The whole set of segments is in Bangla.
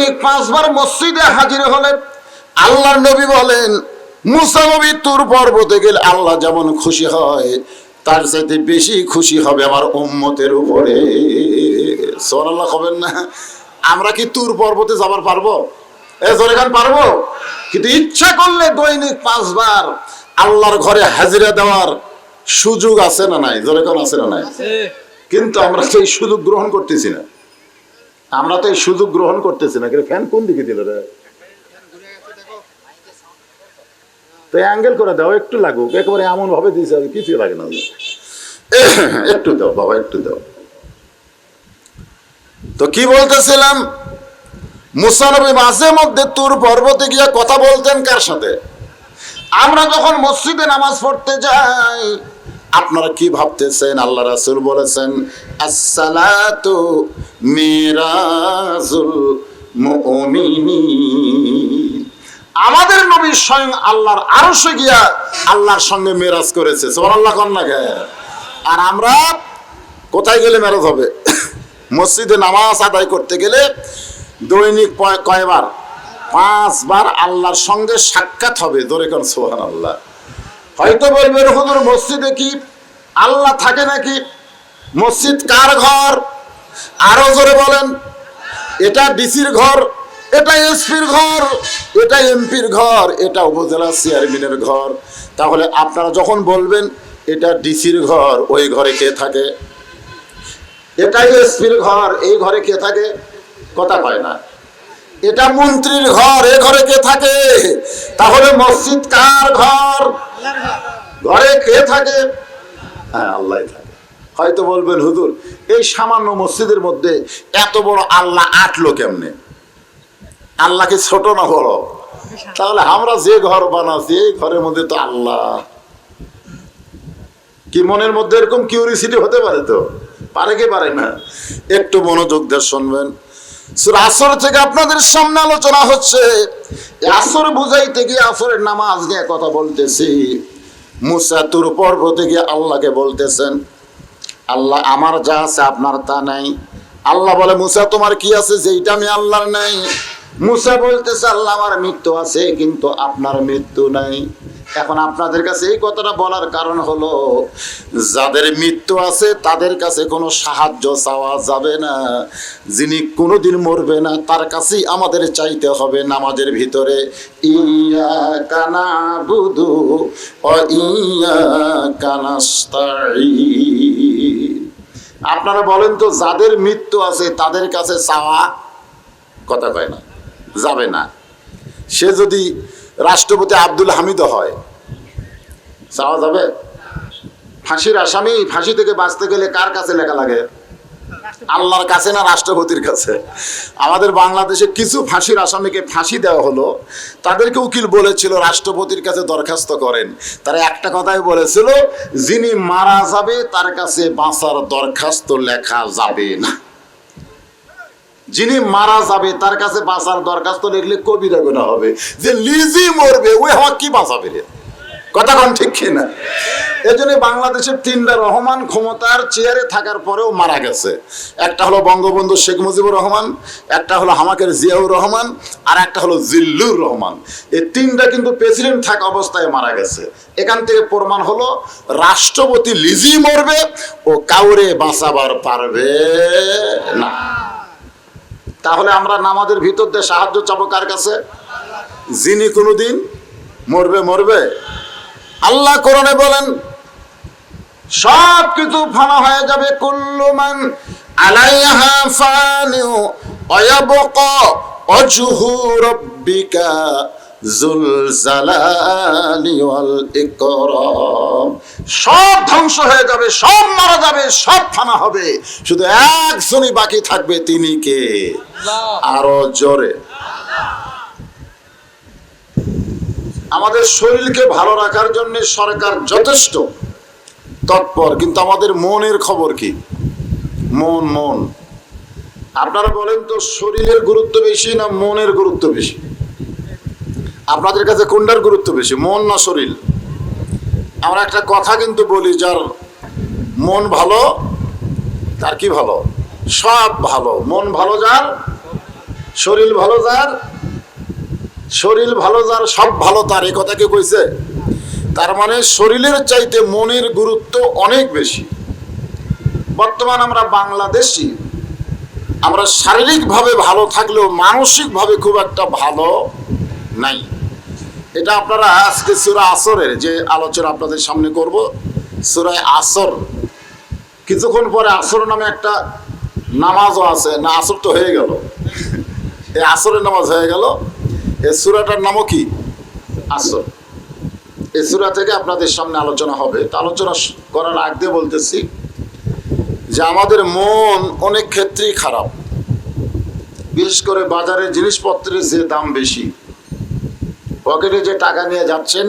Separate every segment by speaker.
Speaker 1: দৈনিক পাঁচবার মসজিদে হাজির হলেন। আল্লাহর নবী বলেন মুসা নবী তুর পর্বতে গেলে আল্লাহ যেমন খুশি হয় তার সাথে বেশি খুশি হবে আমার উম্মতের উপরে। সোনাল্লাহ হবেন না? আমরা কি তুর পর্বতে যাবার পারব? এ জোরেখান পারব? কিন্তু ইচ্ছা করলে দৈনিক পাঁচবার আল্লাহর ঘরে হাজিরা দেওয়ার সুযোগ আছে না নাই? জোরেখান আছে না নাই? কিন্তু আমরা সেই সুযোগ গ্রহণ করতেছি না। আমরা তো এই সুযোগ গ্রহণ করতেছি না। কিন্তু ফ্যান কোন দিকে দিল রে? তো অ্যাঙ্গেল করে দাও, একটু লাগুক। একেবারে এমন ভাবে দিয়েছে আর কিছু লাগে না। একটু দাও, বাবা, একটু দাও। তো কি বলতেছিলাম? মুসানবী মাঝে মধ্যে তুর পর্বতে গিয়ে কথা বলতেন কার সাথে? আমরা যখন মসজিদে নামাজ পড়তে যাই আপনারা কি ভাবতেছেন? আল্লাহ রাসূল বলেছেন, আসসালাতু আমাদের নবী স্বয়ং আল্লাহর আরশে গিয়া আল্লাহর সঙ্গে মেরাজ করেছে। সুবহানাল্লাহ কন না গে? আর আমরা কোথায় গেলে মেরাজ হবে? মসজিদে নামাজ আদায় করতে গেলে দৈনিক কয়- কয়বার? পাঁচবার আল্লাহর সঙ্গে সাক্ষাৎ হবে। ধরে কোন সোহান আল্লাহ হয়তো বলবেন হুজুর, মসজিদে কি আল্লাহ থাকে নাকি? মসজিদ কার ঘর? আরও জোরে বলেন, এটা ডিসির ঘর, এটা এসপির ঘর, এটা এমপির ঘর, এটা উপজেলা চেয়ারম্যানের ঘর। তাহলে আপনারা যখন বলবেন, এটা ডিসির ঘর, ওই ঘরে কে থাকে? এটাই এসপির ঘর, এই ঘরে কে থাকে? কথা কয় না। এটা মন্ত্রীর ঘর, এ ঘরে কে থাকে? তাহলে মসজিদ কার ঘর? ঘরে কে থাকে? হ্যাঁ আল্লাহ থাকে। হয়তো বলবেন, হুজুর, এই সামান্য মসজিদের মধ্যে এত বড় আল্লাহ আটলো কেমনে? আল্লাহকে ছোট না বড়? তাহলে আমরা যে ঘর বানাচ্ছি, এই ঘরের মধ্যে তো আল্লাহ। কি মনের মধ্যে এরকম কিউরিসিটি হতে পারে তো? পারে কি পারে না? একটু মনোযোগ দিয়ে শুনবেন। আসর থেকে আপনাদের সামনে আলোচনা হচ্ছে আসর বুঝাইতে গিয়ে আসরের নামাজ নিয়ে কথা বলতেছি। মুসা তুর পর্বতে গিয়ে আল্লাহকে বলতেছেন, আল্লাহ আমার যা আছে আপনার তা নাই। আল্লাহ বলে, মুসা তোমার কি আছে যেইটা আমি আল্লাহর নাই? মুসা বলতেছে, আল্লাহ আমার মৃত্যু আছে, কিন্তু আপনার মৃত্যু নাই। এখন আপনাদের কাছে এই কথাটা বলার কারণ হলো, যাদের মৃত্যু আছে, তাদের কাছে কোনো সাহায্য চাওয়া যাবে না। যিনি কোনোদিন মরবে না, তার কাছেই আমাদের চাইতে হবে নামাজের ভিতরে। ইয়া কানা বুধু ও ইয়া কানাস্তাই আপনারা বলেন তো, যাদের মৃত্যু আছে, তাদের কাছে চাওয়া কথা কয় না, যাবে না। সে যদি রাষ্ট্রপতি আব্দুল হামিদ হয়। চাওয়া যাবে? ফাঁসির আসামি ফাঁসি থেকে বাঁচতে গেলে কার কাছে লেখা লাগে? আল্লাহর কাছে না রাষ্ট্রপতির কাছে? আমাদের বাংলাদেশে কিছু ফাঁসির আসামিকে ফাঁসি দেওয়া হলো। তাদেরকে উকিল বলেছিল, রাষ্ট্রপতির কাছে দরখাস্ত করেন। তারা একটা কথাই বলেছিল, যিনি মারা যাবে, তার কাছে বাঁচার দরখাস্ত লেখা যাবে না। যিনি মারা যাবে, তার কাছে বাঁচার দরখাস্ত লিখলে কবিরা গোনা হবে। যে লিজি মরবে, ওই আমার কি বাঁচাবে রে? কথা কন ঠিক কিনা এই জন্য বাংলাদেশের তিনটা রহমান ক্ষমতার চেয়ারে থাকার পরেও মারা গেছে। একটা হলো বঙ্গবন্ধু শেখ মুজিবুর রহমান, একটা হলো হামাকের জিয়াউর রহমান, আর একটা হলো জিল্লুর রহমান। এই তিনটা কিন্তু প্রেসিডেন্ট থাকা অবস্থায় মারা গেছে। এখান থেকে প্রমাণ হলো, রাষ্ট্রপতি লিজি মরবে ও কাউরে বাঁচাবার পারবে না। তাহলে আমরা নামাজের ভিতর দিয়ে সাহায্য চাবো কার কাছে? যিনি কোনোদিন মরবে মরবে। আল্লাহ কোরআনে বলেন সব কিছু ফানা হয়ে যাবে কুল্লুমান আলাইহা ফানিউ অয়াবক অজহু রব্বিকা। জুল জালালি ওয়াল ইকরাম। সব ধ্বংস হয়ে যাবে সব মারা যাবে সব ফানা হবে। শুধু একজনই বাকি থাকবে তিনি কে? আরও জোরে। আমাদের শরীরকে ভালো রাখার জন্য সরকার যথেষ্ট তৎপর কিন্তু আমাদের মনের খবর কি? মন মন। আপনারা বলেন তো শরীরের গুরুত্ব বেশি না মনের গুরুত্ব বেশি? আপনাদের কাছে কোনটার গুরুত্ব বেশি? মন না শরীর? আমরা একটা কথা কিন্তু বলি, যার মন ভালো, তার কি ভালো? সব ভালো। মন ভালো যার, শরীর ভালো যার, শরীর ভালো যার, সব ভালো তার। এ কথা কে কইছে? তার মানে শরীরের চাইতে মনের গুরুত্ব অনেক বেশি। বর্তমান আমরা বাংলাদেশি। আমরা শারীরিকভাবে ভালো থাকলেও মানসিকভাবে খুব একটা ভালো নাই। এটা আপনারা আজকে সুরা আসরের যে আলোচনা আপনাদের সামনে করব সুরায় আসর। কিছুক্ষণ পরে আসর নামে একটা নামাজও আছে, না, আসর তো হয়ে গেল। এই আসরের নামাজ হয়ে গেল। এই সুরাটার নামও কি? আসর। এই সুরা থেকে আপনাদের সামনে আলোচনা হবে। তা আলোচনা করার আগ দিয়ে বলতেছি যে আমাদের মন অনেক ক্ষেত্রেই খারাপ। বিশেষ করে বাজারে জিনিসপত্রের যে দাম বেশি পকেটে যে টাকা নিয়ে যাচ্ছেন,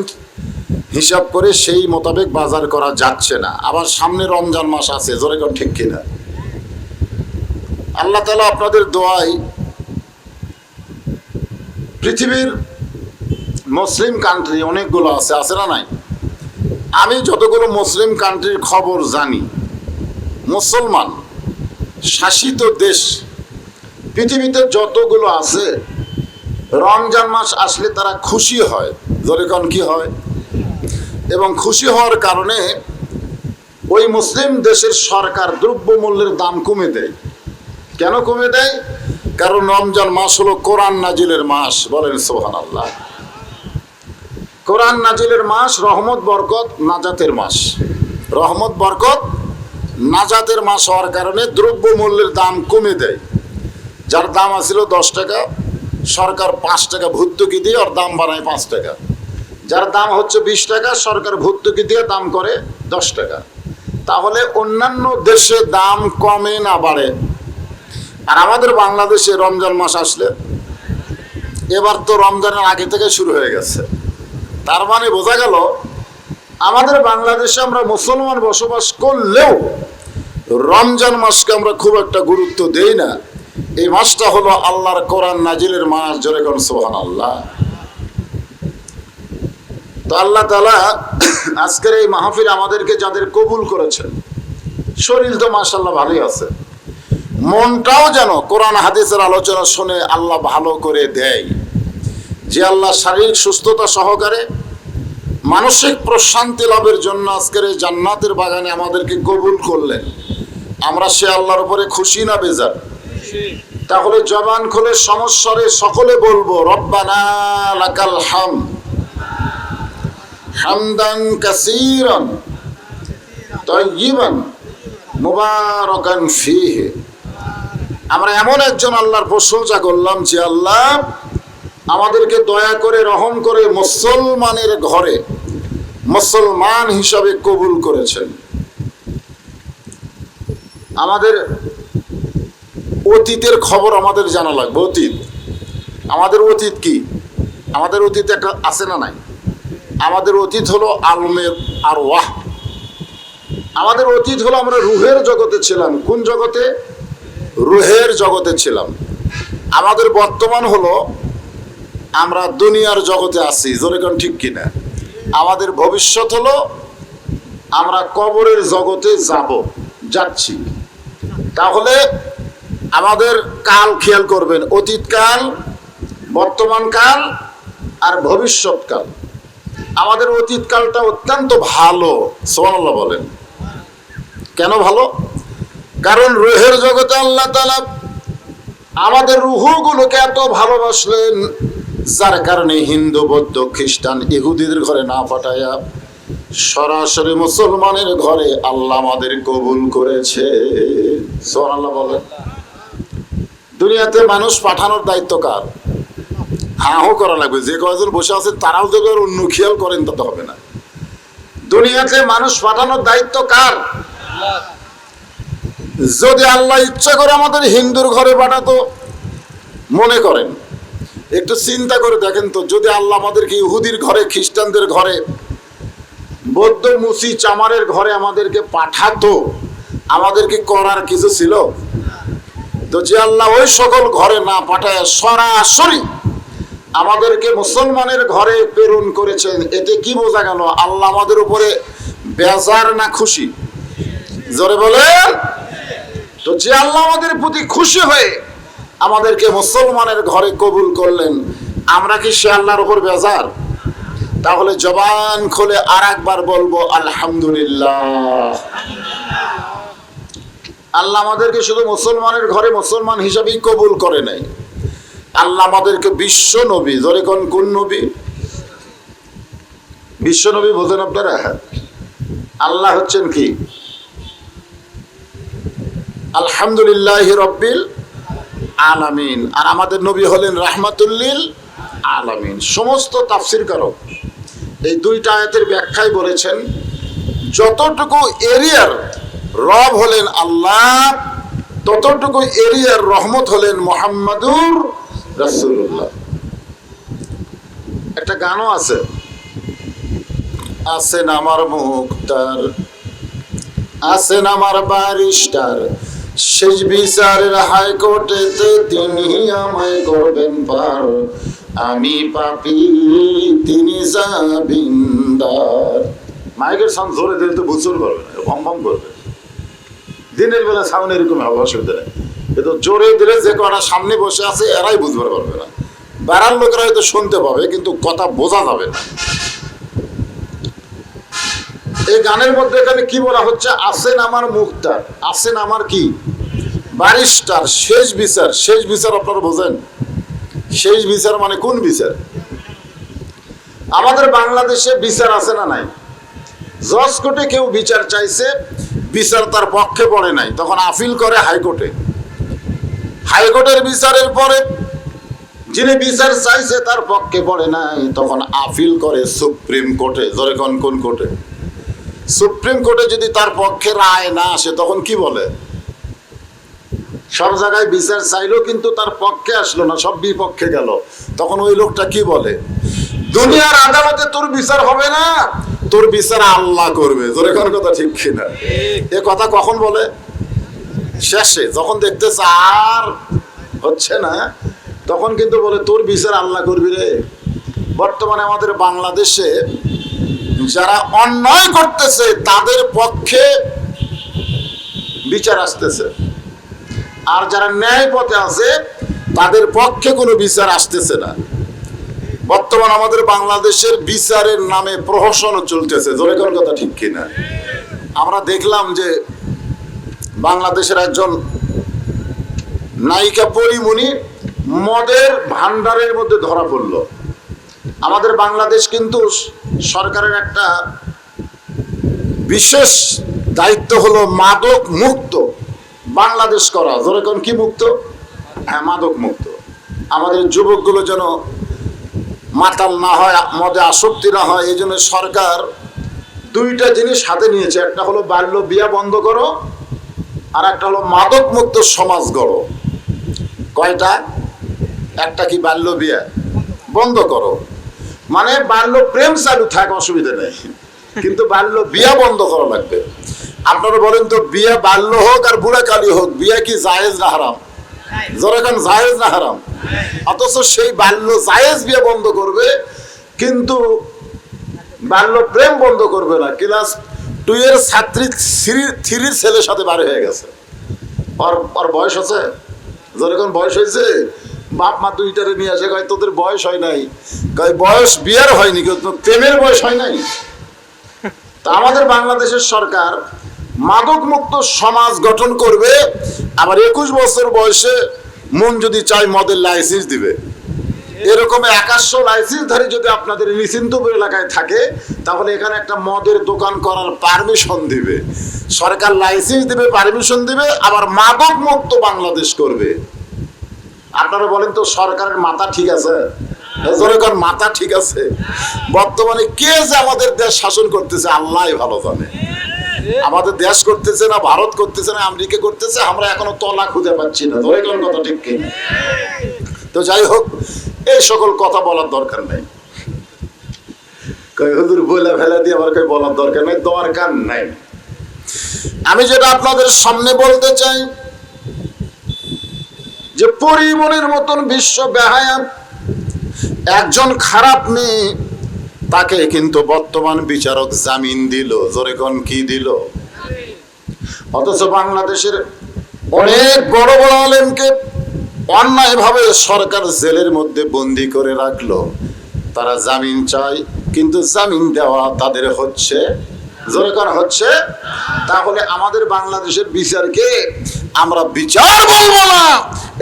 Speaker 1: হিসাব করে সেই মোতাবেক বাজার করা যাচ্ছে না। আবার সামনে রমজান মাস আছে, জোরে কোন ঠিক কিনা? আল্লাহ তালা আপনাদের দোয়াই পৃথিবীর মুসলিম কান্ট্রি অনেকগুলো আছে আছে না নাই? আমি যতগুলো মুসলিম কান্ট্রির খবর জানি, মুসলমান শাসিত দেশ, পৃথিবীতে যতগুলো আছে রমজান মাস আসলে তারা খুশি হয়। যেরকম কি হয়? এবং খুশি হওয়ার কারণে ওই মুসলিম দেশের সরকার দ্রব্যমূল্যের দাম কমে দেয়। কেন কমে দেয়? কারণ রমজান মাস হলো কোরআন নাজিলের মাস, বলেন সোহান আল্লাহ কোরআন নাজিলের মাস রহমত, বরকত, নাজাতের মাস। রহমত, বরকত, নাজাতের মাস হওয়ার কারণে দ্রব্যমূল্যের দাম কমে দেয়। যার দাম আছিল দশ টাকা সরকার পাঁচ টাকা ভর্তুকি দিয়ে ওর দাম বাড়ায় পাঁচ টাকা। যার দাম হচ্ছে বিশ টাকা, সরকার ভর্তুকি দিয়ে দাম করে দশ টাকা। তাহলে অন্যান্য দেশে দাম কমে না বাড়ে। আর আমাদের বাংলাদেশে রমজান মাস আসলে এবার তো রমজানের আগে থেকে শুরু হয়ে গেছে। তার মানে বোঝা গেল, আমাদের বাংলাদেশে আমরা মুসলমান বসবাস করলেও রমজান মাসকে আমরা খুব একটা গুরুত্ব দেই না। এই মাসটা হলো আল্লাহর কোরআন নাজিলের মাস, জোরে কোন সোহান আল্লাহ তো আল্লাহ তালা আজকের এই মাহফিল আমাদেরকে যাদের কবুল করেছেন, শরীর তো মাসাল্লাহ ভালোই আছে। মনটাও যেন কোরআন, হাদিসের আলোচনা শুনে আল্লাহ ভালো করে দেয়। যে আল্লাহ শারীরিক সুস্থতা সহকারে মানসিক প্রশান্তি লাভের জন্য আজকের এই জান্নাতের বাগানে আমাদেরকে কবুল করলেন। আমরা সে আল্লাহর উপরে খুশি না বেজার। তাহলে জবান খুলে সমস্যারে সকলে বলব, রব্বানা লাকাল হাম। হামদান কাসীরান, তাইয়িবান, মুবারাকান ফীহি। আমরা এমন একজন আল্লাহর প্রশংসা করলাম যে আল্লাহ আমাদেরকে দয়া করে, রহম করে মুসলমানের ঘরে মুসলমান হিসাবে কবুল করেছেন। আমাদের অতীতের খবর আমাদের জানা লাগবে, অতীত। আমাদের অতীত কি? আমাদের অতীত একটা আছে না নাই? আমাদের অতীত হলো আলমের আর ওয়াহ আমাদের অতীত হলো আমরা রুহের জগতে ছিলাম। কোন জগতে? রুহের জগতে ছিলাম। আমাদের বর্তমান হলো আমরা দুনিয়ার জগতে আছি যেরকম ঠিক কিনা? আমাদের ভবিষ্যৎ হলো আমরা কবরের জগতে যাব, যাচ্ছি। তাহলে আমাদের কাল খেয়াল করবেন, অতীতকাল বর্তমান কাল আর ভবিষ্যৎকাল। আমাদের অতীতকালটা অত্যন্ত ভালো সোমানাল্লাহ বলেন। কেন ভালো? কারণ রুহের জগতে আল্লাহ তালা আমাদের রুহুগুলোকে এত ভালোবাসলেন, যার কারণে হিন্দু, বৌদ্ধ, খ্রিস্টান, ইহুদিদের ঘরে না পাঠাইয়া সরাসরি মুসলমানের ঘরে আল্লাহ আমাদের কবুল করেছে। সোহানাল্লাহ বলেন। দুনিয়াতে মানুষ পাঠানোর দায়িত্ব কার? হ্যাঁ হো করা লাগবে। যে কয়জন বসে আছে তারাও যদি অন্য খেয়াল করেন, তাতে হবে না। দুনিয়াতে মানুষ পাঠানোর দায়িত্ব কার? যদি আল্লাহ ইচ্ছা করে আমাদের হিন্দুর ঘরে পাঠাতো, মনে করেন। একটু চিন্তা করে দেখেন তো, যদি আল্লাহ আমাদেরকে ইহুদির ঘরে, খ্রিস্টানদের ঘরে, বৌদ্ধ মুসি চামারের ঘরে আমাদেরকে পাঠাতো আমাদেরকে করার কিছু ছিল? তো যে আল্লাহ ওই সকল ঘরে না পাঠায়, সরাসরি আমাদেরকে মুসলমানের ঘরে প্রেরণ করেছেন, এতে কি বোঝা গেল? আল্লাহ আমাদের উপরে বেজার না খুশি? জোরে বলেন। তো যে আল্লাহ আমাদের প্রতি খুশি হয়ে আমাদেরকে মুসলমানের ঘরে কবুল করলেন, আমরা কি সে আল্লাহর উপর বেজার? তাহলে জবান খুলে আর একবার বলব, আলহামদুলিল্লাহ। আল্লাহ আমাদেরকে শুধু মুসলমানের ঘরে মুসলমান হিসাবেই কবুল করে নাই। আল্লাহ আমাদেরকে বিশ্ব নবী ধরে কোন কোন নবী? বিশ্ব নবী বোঝেন আপনারা? আল্লাহ হচ্ছেন কি? আলহামদুলিল্লাহ রব্বিল আলামিন। আর আমাদের নবী হলেন রাহমাতুল্লিল আলামিন। সমস্ত তাফসির কারক এই দুইটা আয়াতের ব্যাখ্যায় বলেছেন, যতটুকু এরিয়ার রব হলেন আল্লাহ, ততটুকু এরিয়ার রহমত হলেন মোহাম্মদুর রাসূলুল্লাহ। একটা গানও আছে। আছেন আমার মুক্তার আছেন আমার বারিস্টার শেষ বিচারের হাইকোর্টেতে তিনি আমায় করবেন পার। আমি পাপি, তিনি জাবিন্দার মাইকের সাউন্ড ধরে দিলে তো বুঝতে পারবে না ভম করবে। দিনের বেলা সাউন্ড এরকম হবে, অসুবিধা নেই। কিন্তু জোরে দিলে যে কটা সামনে বসে আছে, এরাই বুঝতে পারবে না। বেড়ার লোকেরা হয়তো শুনতে পাবে, কিন্তু কথা বোঝা যাবে না। এই গানের মধ্যে এখানে কি বলা হচ্ছে? আসেন আমার মুক্তার। আসেন আমার কি? বারিস্টার শেষ বিচার। শেষ বিচার আপনারা বোঝেন? শেষ বিচার মানে কোন বিচার? আমাদের বাংলাদেশে বিচার আছে না নাই? জজ কোর্টে কেউ বিচার চাইছে বিচার তার পক্ষে পড়ে নাই। তখন আপিল করে হাইকোর্টে। হাইকোর্টের বিচারের পরে যিনি বিচার চাইছে তার পক্ষে পড়ে নাই। তখন আপিল করে সুপ্রিম কোর্টে। ধরে কোন কোন কোর্টে? সুপ্রিম কোর্টে যদি তার পক্ষে রায় না আসে, তখন কি বলে? সব জায়গায় বিচার চাইলো কিন্তু তার পক্ষে আসলো না, সব বিপক্ষে গেল। তখন ওই লোকটা কি বলে? দুনিয়ার আদালতে তোর বিচার হবে না। তোর বিচার আল্লাহ করবে। তোর এখন কথা ঠিক কিনা? এ কথা কখন বলে? শেষে যখন দেখতেছে আর হচ্ছে না তখন কিন্তু বলে তোর বিচার আল্লাহ করবি রে। বর্তমানে আমাদের বাংলাদেশে যারা অন্যায় করতেছে তাদের পক্ষে বিচার আসতেছে। আর যারা ন্যায় পথে আছে তাদের পক্ষে কোনো বিচার আসতেছে না। বর্তমান আমাদের বাংলাদেশের বিচারের নামে প্রহসনও চলতেছে। জোরে কোন কথা ঠিক কিনা? আমরা দেখলাম যে বাংলাদেশের একজন নায়িকা পরিমণি মদের ভান্ডারের মধ্যে ধরা পড়ল। আমাদের বাংলাদেশ কিন্তু সরকারের একটা বিশেষ দায়িত্ব হলো মাদক মুক্ত বাংলাদেশ করা। যেরকম কি মুক্ত? হ্যাঁ মাদক মুক্ত। আমাদের যুবকগুলো যেন মাতাল না হয়, মদে আসক্তি না হয়, এই জন্য সরকার দুইটা জিনিস হাতে নিয়েছে। একটা হলো বাল্য বিয়া বন্ধ করো, আর একটা হলো মাদক মুক্ত সমাজ গড়ো। কয়টা? একটা কি বাল্য বিয়া? বন্ধ করো। মানে বাল্য প্রেম চালু থাক, অসুবিধা নেই। কিন্তু বাল্য বিয়া বন্ধ করা লাগবে। আপনারা বলেন তো, বিয়া বাল্য হোক আর বুড়া কালি হোক, বিয়া কি জায়েজ না হারাম? যেরকম জায়েজ না হারাম? অথচ সেই বাল্য জায়েজ বিয়ে বন্ধ করবে, কিন্তু বাল্য প্রেম বন্ধ করবে না। ক্লাস টু এর ছাত্রী থ্রি থ্রির ছেলের সাথে বাড়ি হয়ে গেছে। ওর ওর বয়স আছে যেরকম বয়স হয়েছে? বাপ মা দুইটারে নিয়ে আসে, কয়, তোদের বয়স হয় নাই। কয়, বয়স বিয়ার হয়নি, কিন্তু প্রেমের বয়স হয় নাই। তা আমাদের বাংলাদেশের সরকার মাদক মুক্ত সমাজ গঠন করবে। আবার একুশ বছর বয়সে মন যদি চায় মদের লাইসেন্স দিবে। এরকম একাশশো লাইসেন্সধারী যদি আপনাদের নিশ্চিন্তপুর এলাকায় থাকে, তাহলে এখানে একটা মদের দোকান করার পারমিশন দিবে। সরকার লাইসেন্স দিবে পারমিশন দিবে, আবার মাদক মুক্ত বাংলাদেশ করবে। আপনারা বলেন তো সরকারের মাথা ঠিক আছে? যেরকম মাথা ঠিক আছে? বর্তমানে কে যে আমাদের দেশ শাসন করতেছে আল্লাহ ভালো জানে। আমাদের দেশ করতেছে না, ভারত করতেছে না, আমেরিকা করতেছে, আমরা এখনও তলা খুঁজে পাচ্ছি না। ধরে কোন কথা ঠিক তো যাই হোক, এই সকল কথা বলার দরকার নেই। হুজুর বলে ফেলা দিয়ে আমার বলার দরকার নেই? দরকার নাই। আমি যেটা আপনাদের সামনে বলতে চাই, যে পরিমণের মতন বিশ্ব বেহায়া একজন খারাপ মেয়ে তাকে কিন্তু বর্তমান বিচারক জামিন দিল। জোরেগন কি দিল? অথচ বাংলাদেশের অনেক বড় বড় আলেমকে অন্যায়ভাবে সরকার জেলের মধ্যে বন্দি করে রাখল। তারা জামিন চায়, কিন্তু জামিন দেওয়া তাদের হচ্ছে জোরে হচ্ছে, তাহলে আমাদের বাংলাদেশের বিচারকে আমরা বিচার বলব না।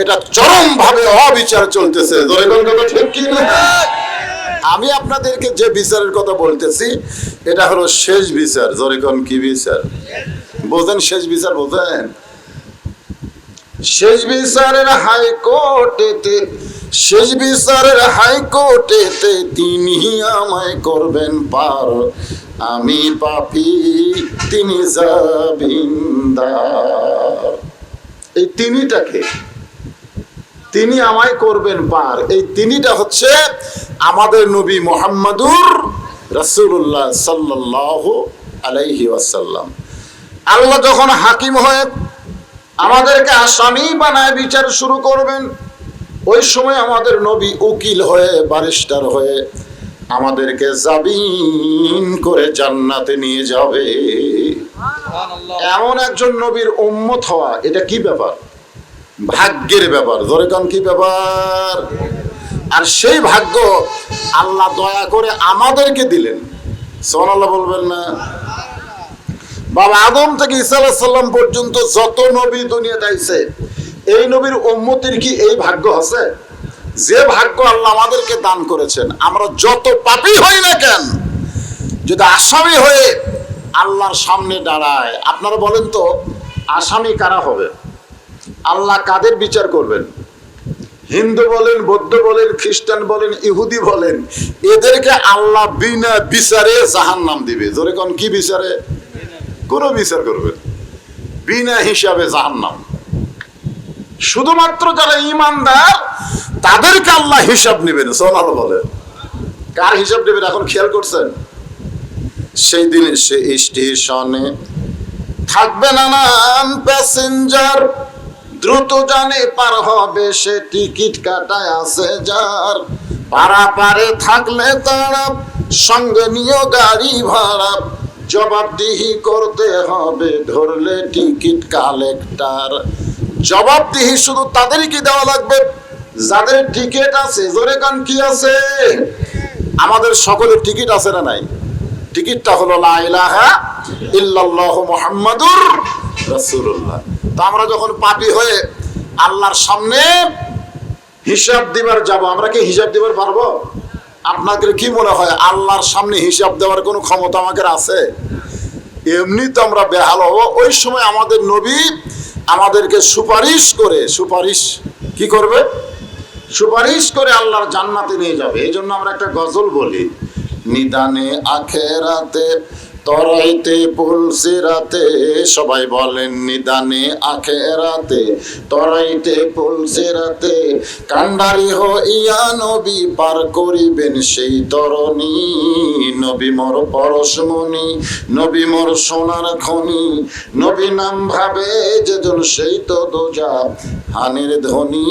Speaker 1: এটা চরম ভাবে অবিচার চলতেছে। জোরে ঠিক? আমি আপনাদেরকে যে বিচারের কথা বলতেছি, এটা হলো শেষ বিচার। জোরে কোন কি বিচার? বোঝেন শেষ বিচার, বোঝেন? শেষ বিচারের হাইকোর্টেতে, শেষ বিচারের হাইকোর্টেতে তিনি আমায় করবেন পার। আমি পাপি, তিনি জাবিন্দার এই তিনিটাকে তিনি আমায় করবেন পার। এই তিনিটা হচ্ছে আমাদের নবী মোহাম্মদুর রসুল্লাহ সাল্লাহ আলাইহি ওয়াসাল্লাম। আল্লাহ যখন হাকিম হয়ে আমাদেরকে আসামি বানায় বিচার শুরু করবেন ওই সময় আমাদের নবী উকিল হয়ে ব্যারিস্টার হয়ে আমাদেরকে জাবিন করে জান্নাতে নিয়ে যাবে। এমন একজন নবীর উম্মত হওয়া এটা কি ব্যাপার? ভাগ্যের ব্যাপার। ধরে কান কি ব্যাপার? আর সেই ভাগ্য আল্লাহ দয়া করে আমাদেরকে দিলেন। সোনাল্লাহ বলবেন না। বাবা আদম থেকে ঈসা সাল্লাম পর্যন্ত যত নবী দুনিয়াতে আইছে এই নবীর উম্মতির কি এই ভাগ্য আছে? যে ভাগ্য আল্লাহ আমাদেরকে দান করেছেন, আমরা যত পাপী হই না কেন, যদি আসামি হয়ে আল্লাহর সামনে দাঁড়ায়, আপনারা বলেন তো, আসামি কারা হবে? আল্লাহ কাদের বিচার করবেন? হিন্দু বলেন, বৌদ্ধ বলেন, খ্রিস্টান বলেন, ইহুদি বলেন, এদেরকে আল্লাহ বিনা বিচারে জাহান নাম দিবে। জোরে কোন, কি বিচারে? কোন বিচার করবেন বিনা হিসাবে জাহান নাম শুধুমাত্র যারা ইমানদার, তাদেরকে আল্লাহ হিসাব নেবেন সোনাল বলেন কার হিসাব নেবেন? এখন খেয়াল করছেন? সেই দিন সে স্টেশনে থাকবে নানান প্যাসেঞ্জার দ্রুত জানে পার হবে সে টিকিট কাটায় আছে যার। পারাপারে থাকলে তারা সঙ্গে নিয়ে গাড়ি ভাড়া। জবাবদিহি করতে হবে, ধরলে টিকিট কালেক্টর। জবাবদিহি শুধু তাদেরকে দেওয়া লাগবে? যাদের টিকিট আছে, জোরে কান কি আছে? আমাদের সকলের টিকিট আছে না নাই? টিকিটটা হলো লা ইলাহা ইল্লাল্লাহ মুহাম্মাদুর রাসূলুল্লাহ। তো আমরা যখন পাপী হয়ে আল্লাহর সামনে হিসাব দিবার যাব, আমরা কি হিসাব দিবার পারব? আপনাদের কি মনে হয়, আল্লাহর সামনে হিসাব দেওয়ার কোনো ক্ষমতা আমাদের আছে? এমনি তো আমরা বেহাল হব। ওই সময় আমাদের নবী আমাদেরকে সুপারিশ করে, সুপারিশ কি করবে? সুপারিশ করে আল্লাহর জান্নাতে নিয়ে যাবে। এই জন্য আমরা একটা গজল বলি, নিদানে আখেরাতে তরাইতে পুলসিরাতে সবাই বলেন নিদানে আখেরাতে। তরাইতে পুলসিরাতে কান্ডারি হইয়া নবী পার করিবেন সেই তরণী। নবী মোর পরশমণি, নবী মোর সোনার খনি। নবী নাম ভাবে যেজন সেই তো দোজা, হানের ধ্বনি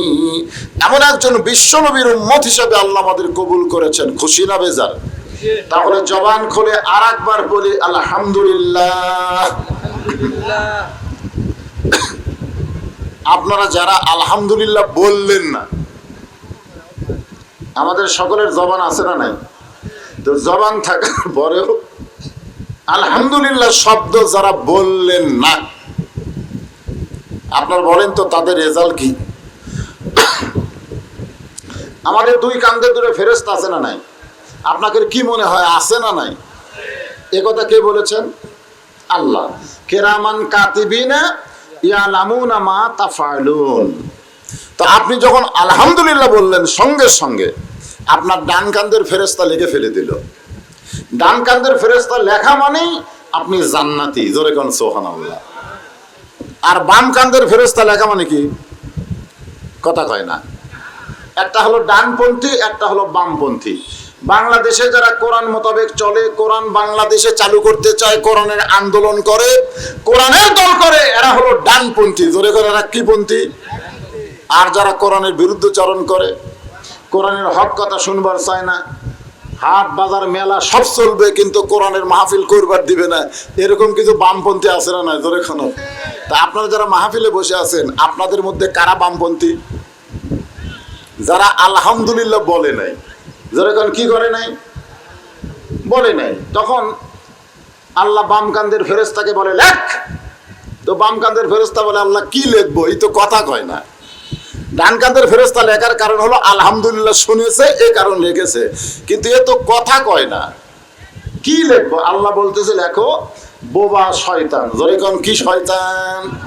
Speaker 1: এমন একজন বিশ্ব নবীর উম্মত হিসাবে আল্লাহ আমাদের কবুল করেছেন, খুশি না বেজার? তাহলে জবান খুলে আর একবার বলি, আলহামদুলিল্লাহ। আপনারা যারা আলহামদুলিল্লাহ বললেন না, আমাদের সকলের জবান আছে না নাই? তো জবান থাকার পরেও আলহামদুলিল্লাহ শব্দ যারা বললেন না, আপনার বলেন তো তাদের রেজাল্ট কি? আমাদের দুই কান্দে দূরে ফেরস্ত আছে না নাই? আপনাদের কি মনে হয়, আছে না নাই? এ কথা কে বলেছেন? আল্লাহ। কেরামান কাতিবিনা ইয়ালামুনা মা তাফালুন। তো আপনি যখন আলহামদুলিল্লাহ বললেন, সঙ্গে সঙ্গে আপনার ডান কান্দের ফেরেস্তা লিখে ফেলে দিল। ডান কান্দের ফেরেস্তা লেখা মানেই আপনি জান্নাতি, জোরে কোন সোহানাল্লাহ আর বাম কান্দের ফেরেস্তা লেখা মানে কি? কথা কয় না। একটা হলো ডানপন্থী, একটা হলো বামপন্থী। বাংলাদেশে যারা কোরআন মোতাবেক চলে, কোরআন বাংলাদেশে চালু করতে চায়, কোরআনের আন্দোলন করে, কোরআনের দল করে, এরা হলো ডানপন্থী। ধরে করে এরা কি পন্থী আর যারা কোরআনের বিরুদ্ধচারণ করে, কোরআনের হক কথা শুনবার চায় না, হাট বাজার মেলা সব চলবে, কিন্তু কোরআনের মাহফিল করবার দিবে না। এরকম কিছু বামপন্থী আছে না নয় ধরে খানো তা আপনারা যারা মাহফিলে বসে আছেন, আপনাদের মধ্যে কারা বামপন্থী? যারা আলহামদুলিল্লাহ বলে নাই। যেরকম কি করে নাই? বলে নাই। তখন আল্লাহ বাম কান্দের ফেরেস্তাকে বলে, লেখ! তো বাম কান্দের ফেরেস্তা বলে, আল্লাহ কি লিখব? এই তো কথা কয় না। ডান কান্দের ফেরেস্তা লেখার কারণ হলো, আলহামদুলিল্লাহ শুনেছে, এ কারণ লিখেছে। কিন্তু এ তো কথা কয় না। কি লিখব? আল্লাহ বলতেছে, লেখো, বোবা শয়তান। যেরকম কি শয়তান?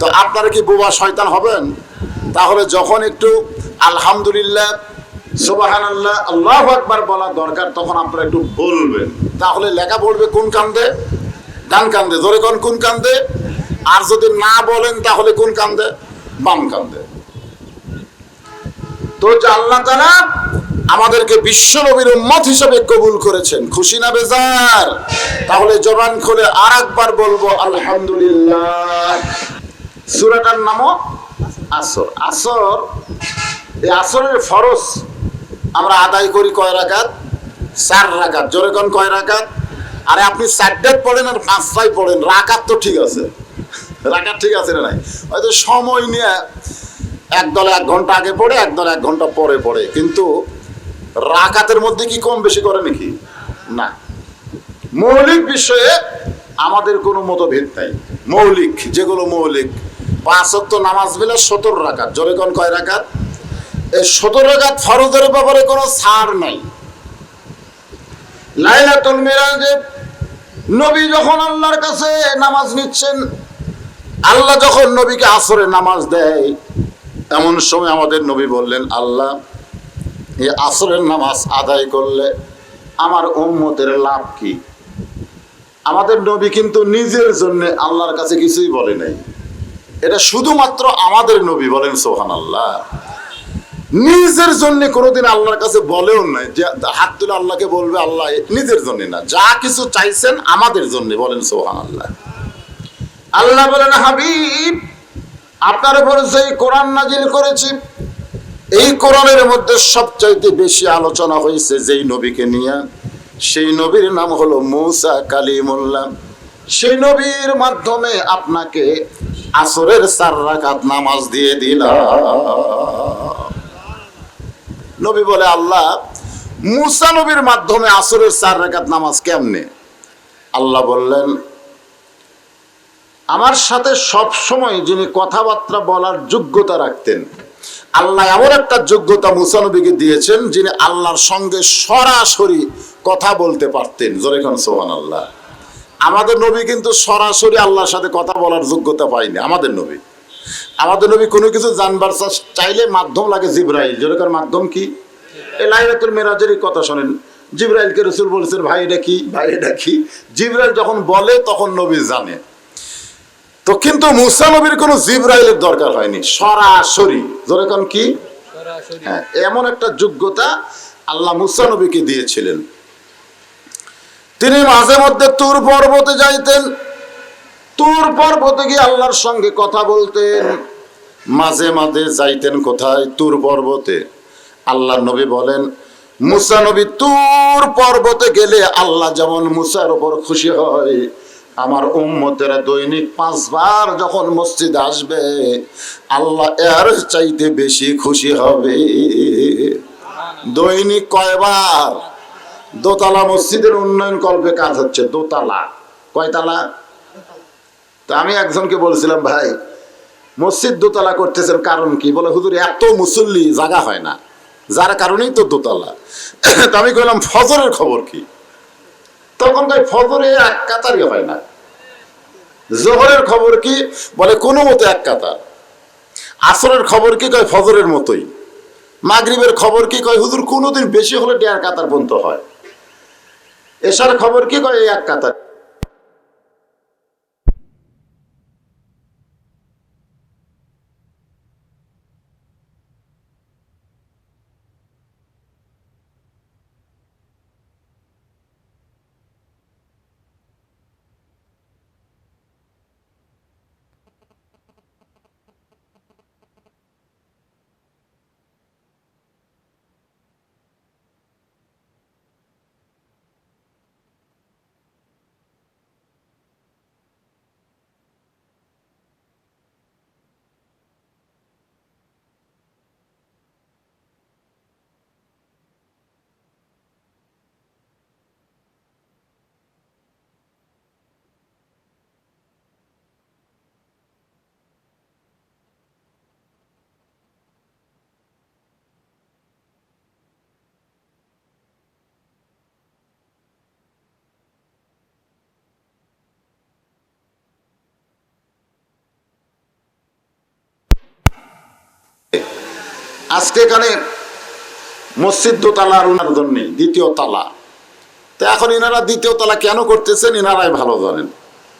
Speaker 1: তো আপনারা কি বোবা শয়তান হবেন? তাহলে যখন একটু আলহামদুলিল্লাহ একটু বলবেন। তাহলে লেখা পড়বে কোন কান্দে? ডান কান্দে। জোরে কোন কোন কান্দে? আর যদি না বলেন, তাহলে কোন কান্দে? বাম কান্দে। তো আল্লাহ আমাদেরকে বিশ্ব নবীর উম্মত হিসেবে কবুল করেছেন। খুশি না বেজার? তাহলে জবান খুলে আর একবার বলব, আলহামদুলিল্লাহ। সুরাটার নামও আসর। আসর, এই আসরের ফরজ আমরা আদায় করি কয় রাকাত? চার রাকাত। জোরে কোন কয় রাকাত? আরে আপনি চারটায় পড়েন আর পাঁচটায় পড়েন, রাকাত তো ঠিক আছে। রাকাত ঠিক আছে না নাই? হয়তো সময় নিয়ে এক দলে এক ঘণ্টা আগে পড়ে, এক দলে এক ঘণ্টা পরে পড়ে। কিন্তু রাকাতের মধ্যে কি কম বেশি করে নাকি? না। মৌলিক বিষয়ে আমাদের কোনো মতভেদ নাই। মৌলিক, যেগুলো মৌলিক। পাঁচত্ব নামাজ বেলা সতর রাকাত। জোরে কোন কয় এই সতর রাকাত ফরজের ব্যাপারে কোনো ছাড় নাই। লাইলাতুল মিরাজে নবী যখন আল্লাহর কাছে নামাজ নিচ্ছেন, আল্লাহ যখন নবীকে আসরে নামাজ দেয়, এমন সময় আমাদের নবী বললেন, আল্লাহ এই আসরের নামাজ আদায় করলে আমার উম্মতের লাভ কি? আমাদের নবী কিন্তু নিজের জন্য আল্লাহর কাছে কিছুই বলে নাই। এটা শুধুমাত্র আমাদের নবী বলেন সোহান আল্লাহ নিজের জন্য কোনোদিন আল্লাহর কাছে বলেও নাই যে হাত তুলে আল্লাহকে বলবে, আল্লাহ নিজের জন্য না। যা কিছু চাইছেন আমাদের জন্য বলেন সোহান আল্লাহ আল্লাহ বলেন, হাবিব, আপনার উপরে সেই কোরআন নাজিল করেছি, এই কোরআনের মধ্যে সবচাইতে বেশি আলোচনা হয়েছে যেই নবীকে নিয়ে। সেই নবীর নাম হলো মৌসা কালী কালিমুল্লাহ। সেই নবীর মাধ্যমে আপনাকে আসরের চার রাকাত নামাজ দিয়ে দিলাম। নবী বলে, আল্লাহ, মুসা নবীর মাধ্যমে আসরের চার রাকাত নামাজ কেমনে? আল্লাহ বললেন, আমার সাথে সব সময় যিনি কথাবার্তা বলার যোগ্যতা রাখতেন, আল্লাহ এমন একটা যোগ্যতা মুসানবীকে দিয়েছেন, যিনি আল্লাহর সঙ্গে সরাসরি কথা বলতে পারতেন। জোরেখান সোহান আল্লাহ আমাদের নবী কিন্তু সরাসরি আল্লাহর সাথে কথা বলার যোগ্যতা পায়নি, আমাদের নবী। আমাদের নবী কোনো কিছু জানবার চাইলে মাধ্যম লাগে জিব্রাইল। যেরকম মাধ্যম কি? এই লাইলাতুল মেরাজেরই কথা শোনেন। জিব্রাইলকে রসুল বলেছেন ভাই এটা কি? ভাই এটা কি? জিব্রাইল যখন বলে তখন নবী জানে। তো কিন্তু মুসা নবীর কোনো জিব্রাইলের দরকার হয়নি। সরাসরি। যেরকম কি?
Speaker 2: সরাসরি।
Speaker 1: হ্যাঁ এমন একটা যোগ্যতা আল্লাহ মুসা নবীকে দিয়েছিলেন। তিনি মাঝে মধ্যে তুর পর্বতে যাইতেন। তুর পর্বতে গিয়ে আল্লাহর সঙ্গে কথা বলতেন। মাঝে মাঝে যাইতেন কোথায়? তুর পর্বতে। আল্লাহ নবী বলেন, মুসা নবী, তুর পর্বতে গেলে আল্লাহ যেমন মুসার উপর খুশি হয়, আমার উম্মতেরা দৈনিক পাঁচবার যখন মসজিদ আসবে, আল্লাহ এর চাইতে বেশি খুশি হবে। দৈনিক কয়বার? দোতলা মসজিদের উন্নয়ন কল্পে কাজ হচ্ছে দোতলা। কয়তলা? তা আমি একজনকে বলছিলাম, ভাই, মসজিদ দোতলা করতেছেন কারণ কি? বলে, হুজুর, এত মুসল্লি জায়গা হয় না। যার কারণেই তো দোতলা। তো আমি কইলাম, ফজরের খবর কি? তখন কই ফজরে এক কাতারই হয় না। জোহরের খবর কি? বলে, কোনো মতো এক কাতার। আসরের খবর কি? কয়, ফজরের মতোই। মাগরিবের খবর কি? কয়, হুজুর, কোনোদিন বেশি হলে দেড় কাতার পর্যন্ত হয়। এসার খবর কি? কয় এক কাতার। আজকে এখানে মসজিদ দোতলার ওনার জন্যে, দ্বিতীয় তালা। তো এখন এনারা দ্বিতীয় তালা কেন করতেছেন এনারাই ভালো জানেন।